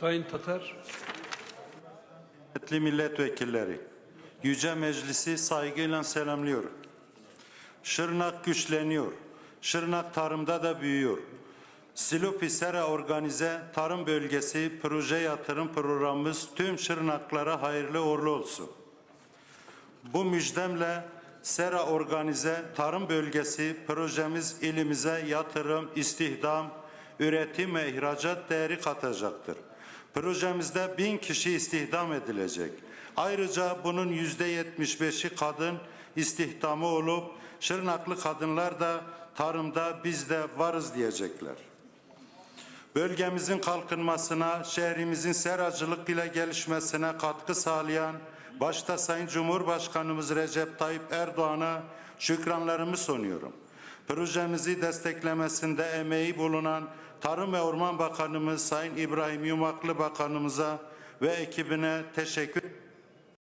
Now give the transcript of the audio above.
Sayın Tatar. Kıymetli milletvekilleri, Yüce Meclisi saygıyla selamlıyorum. Şırnak güçleniyor. Şırnak tarımda da büyüyor. Silopi Sera Organize Tarım Bölgesi proje yatırım programımız tüm Şırnaklara hayırlı uğurlu olsun. Bu müjdemle Sera Organize Tarım Bölgesi projemiz ilimize yatırım, istihdam, üretim ve ihracat değeri katacaktır. Projemizde bin kişi istihdam edilecek. Ayrıca bunun yüzde yetmiş beşi kadın istihdamı olup Şırnaklı kadınlar da tarımda biz de varız diyecekler. Bölgemizin kalkınmasına, şehrimizin seracılık ile gelişmesine katkı sağlayan başta Sayın Cumhurbaşkanımız Recep Tayyip Erdoğan'a şükranlarımı sunuyorum. Projemizi desteklemesinde emeği bulunan Tarım ve Orman Bakanımız Sayın İbrahim Yumaklı Bakanımıza ve ekibine teşekkür